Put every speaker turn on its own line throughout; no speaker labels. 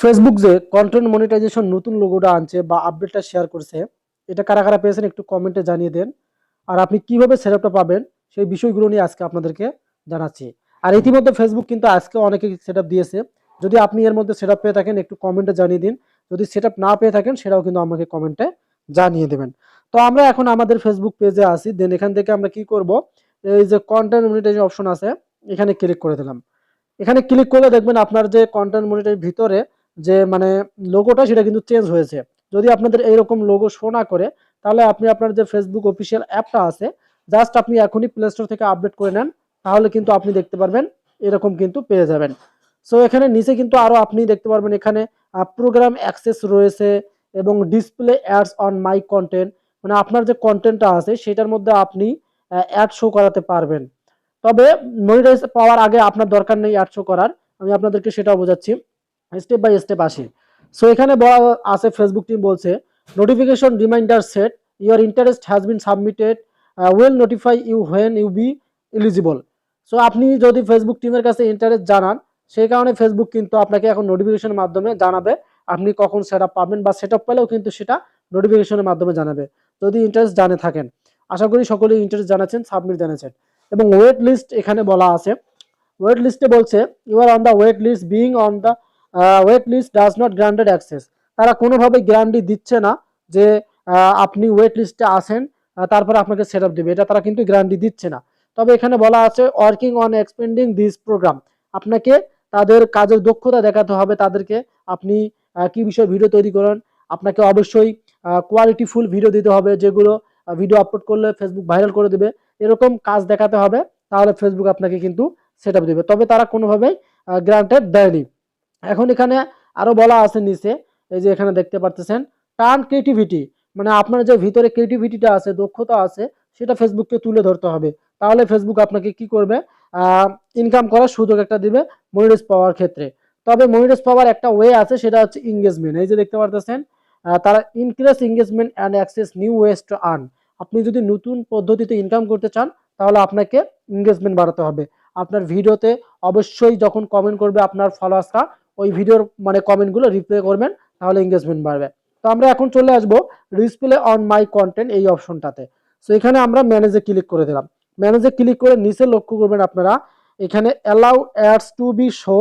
Facebook যে content monetization নতুন লোগোটা আনছে বা আপডেটটা শেয়ার করছে, এটা কারা কারা পেয়েছেন একটু কমেন্টে জানিয়ে দেন। আর আপনি কীভাবে সেটআপটা পাবেন, সেই বিষয়গুলো নিয়ে আজকে আপনাদেরকে জানাচ্ছি। আর ইতিমধ্যে ফেসবুক কিন্তু আজকে অনেকে সেটআপ দিয়েছে। যদি আপনি এর মধ্যে সেটআপ পেয়ে থাকেন, একটু কমেন্টে জানিয়ে দিন। যদি সেটআপ না পেয়ে থাকেন, সেটাও কিন্তু আমাকে কমেন্টে জানিয়ে দেবেন। তো আমরা এখন আমাদের ফেসবুক পেজে আসি দেন এখান থেকে আমরা কি করব? এই যে কন্টেন্ট মনিটাইজেশন অপশন আছে, এখানে ক্লিক করে দিলাম। এখানে ক্লিক করলে দেখবেন আপনার যে কন্টেন্ট মনিটাইজ ভিতরে যে মানে লোগোটা সেটা কিন্তু চেঞ্জ হয়েছে। যদি আপনাদের এইরকম লোগো শো না করে, তাহলে আপনি আপনার যে ফেসবুক অফিসিয়াল অ্যাপটা আছে জাস্ট আপনি এখনই প্লে স্টোর থেকে আপডেট করে নেন, তাহলে কিন্তু আপনি দেখতে পারবেন, এরকম কিন্তু পেয়ে যাবেন। সো এখানে নিচে কিন্তু আরও আপনি দেখতে পারবেন এখানে প্রোগ্রাম অ্যাক্সেস রয়েছে এবং display ads on my content মানে আপনার যে কন্টেন্টটা আছে, সেটার মধ্যে আপনি অ্যাড শো করাতে পারবেন। তবে মনিটাইজ পাওয়ার আগে আপনার দরকার নেই অ্যাড শো করার, আমি আপনাদেরকে সেটাও বোঝাচ্ছি। স্টেপ বাই স্টেপ আসি। সো এখানে বলা আছে ফেসবুক টিম বলছে notification reminder set your interest has been submitted will notify you when you be eligible so আপনি যদি ফেসবুক টিমের কাছে ইন্টারেস্ট জানান, সেই কারণে ফেসবুক কিন্তু আপনাকে এখন নোটিফিকেশনের মাধ্যমে জানাবে। আপনি কখন সেটা পাবেন বা সেট পেলেও কিন্তু সেটা নোটিফিকেশনের মাধ্যমে জানাবে, যদি ইন্টারেস্ট জানে থাকেন। আশা করি সকলেই ইন্টারেস্ট জানাচ্ছেন সাবমিট জানাচ্ছেন। এবং ওয়েট লিস্ট এখানে বলা আছে। ওয়েট লিস্টে বলছে you are on the wait list being on the wait list does not granted access তারা কোনোভাবে গ্যারান্টি দিচ্ছে না যে আপনি ওয়েট লিস্টে আসেন তারপরে আপনাকে সেট আপ দেবে। এটা তারা কিন্তু গ্যারান্টি দিচ্ছে না। তবে এখানে বলা আছে working on expending this program আপনাকে তাদের কাজের দক্ষতা দেখাতে হবে, তাদেরকে আপনি কি বিষয়ে ভিডিও তৈরি করেন। আপনাকে অবশ্যই কোয়ালিটিফুল ভিডিও দিতে হবে, যেগুলো ভিডিও আপলোড করলে ফেসবুক ভাইরাল করে দেবে। এরকম কাজ দেখাতে হবে, তাহলে ফেসবুক আপনাকে কিন্তু সেট আপ দেবে। তবে তারা কোনোভাবেই গ্রান্টেড দেয়নি। এখন এখানে আরও বলা আছে নিচে, এই যে এখানে দেখতে পারতেছেন, টার্ন ক্রিয়েটিভিটি মানে আপনার যে ভিতরে ক্রিয়েটিভিটিটা আছে, দক্ষতা আছে, সেটা ফেসবুককে তুলে ধরতে হবে। তাহলে ফেসবুক আপনাকে কি করবে? ইনকাম করার সুযোগ একটা দিবে মনিটাইজ পাওয়ার ক্ষেত্রে। তবে মনিটাইজ পাওয়ার একটা ওয়ে আছে, সেটা হচ্ছে এঙ্গেজমেন্ট এই যে দেখতে পারতেছেন তারা increase engagement and access new ways to earn আপনি যদি নতুন পদ্ধতিতে ইনকাম করতে চান, তাহলে আপনাকে এঙ্গেজমেন্ট বাড়াতে হবে। আপনার ভিডিওতে অবশ্যই যখন কমেন্ট করবে আপনার ফলোয়ার্সরা ওই ভিডিওর মানে কমেন্টগুলো রিপ্লাই করবেন, তাহলে এঙ্গেজমেন্ট বাড়বে। তো আমরা এখন চলে আসব ডিসপ্লে অন মাই কন্টেন্ট এই অপশনটাতে সো এখানে আমরা ম্যানেজে ক্লিক করে দিলাম। ম্যানেজে ক্লিক করে নিচে লক্ষ্য করবেন আপনারা, এখানে allow ads to be show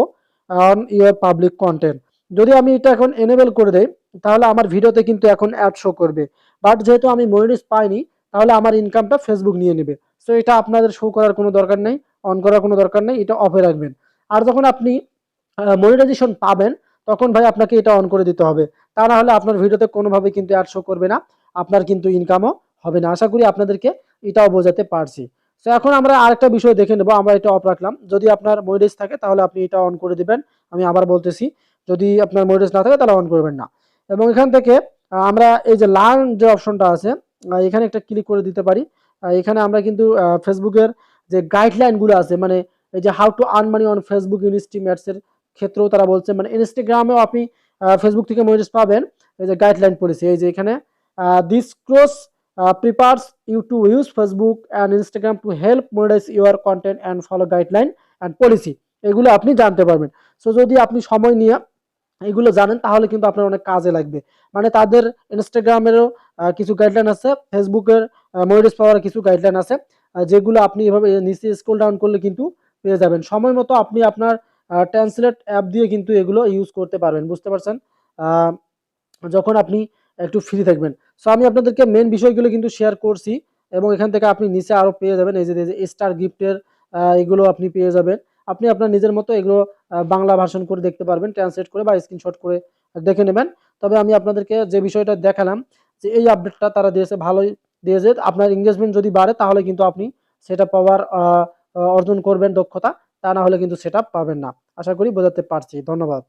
on your public content যদি আমি এটা এখন এনেবেল করে দেই, তাহলে আমার ভিডিওতে কিন্তু এখন অ্যাড শো করবে। বাট যেহেতু আমি মনিটাইজ পাইনি, তাহলে আমার ইনকামটা ফেসবুক নিয়ে নেবে। সো এটা আপনাদের শো করার কোনো দরকার নেই অন করার কোনো দরকার নেই, এটা অফে রাখবেন। আর যখন আপনি মনিটাইজেশন পাবেন, তখন ভাই আপনাকে এটা অন করে দিতে হবে। তা না হলে আপনার ভিডিওতে কোনোভাবে কিন্তু অ্যাড শো করবে না, আপনার কিন্তু ইনকামও হবে না। আশা করি আপনাদেরকে এটাও বোঝাতে পারছি। তো এখন আমরা আরেকটা বিষয় দেখে নেব, আমরা এটা অফ রাখলাম। যদি আপনার মনিটাইজ থাকে, তাহলে আপনি এটা অন করে দিবেন। আমি আবার বলতেছি, যদি আপনার মনিটাইজ না থাকে, তাহলে অন করবেন না। এবং এখান থেকে আমরা এই যে লার্ন যে অপশনটা আছে এখানে একটা ক্লিক করে দিতে পারি। এখানে আমরা কিন্তু ফেসবুকের যে গাইডলাইনগুলো আছে মানে এই যে how to earn money on Facebook instream অ্যাডসের ক্ষেত্রেও তারা বলছে মানে ইনস্টাগ্রামেও আপনি ফেসবুক থেকে মনিটাইজ পাবেন। এই যে গাইডলাইন পলিসি এই যে এখানে this cross prepares you to use Facebook and Instagram to help monetize your content and follow guideline and policy এগুলো আপনি জানতে পারবেন। সো যদি আপনি সময় নিয়ে এগুলো জানেন, তাহলে কিন্তু আপনার অনেক কাজে লাগবে। মানে তাদের ইনস্টাগ্রামেরও কিছু গাইডলাইন আছে ফেসবুকের মনিটাইজ পাওয়ার কিছু গাইডলাইন আছে যেগুলো আপনি এভাবে নিচে স্ক্রল ডাউন করলে কিন্তু পেয়ে যাবেন। সময় মতো আপনি আপনার ট্রান্সলেট অ্যাপ দিয়ে কিন্তু এগুলো ইউজ করতে পারবেন, বুঝতে পারছেন? যখন আপনি একটু ফ্রি থাকবেন। সো আমি আপনাদেরকে মেন বিষয়গুলো কিন্তু শেয়ার করছি এবং এখান থেকে আপনি নিচে আরও পেয়ে যাবেন। এই যে স্টার গিফটের এগুলো আপনি পেয়ে যাবেন। আপনি আপনার নিজের মতো এগুলো বাংলা ভাষণ করে দেখতে পারবেন ট্রান্সলেট করে বা স্ক্রিনশট করে দেখে নেবেন। তবে আমি আপনাদেরকে যে বিষয়টা দেখালাম, যে এই আপডেটটা তারা দিয়েছে, ভালোই দিয়েছে। আপনার এঙ্গেজমেন্ট যদি বাড়ে, তাহলে কিন্তু আপনি সেটা পাওয়ার অর্জন করবেন দক্ষতা। তা না হলে কিন্তু সেটা পাবেন না। আশা করি বোঝাতে পারছি। ধন্যবাদ।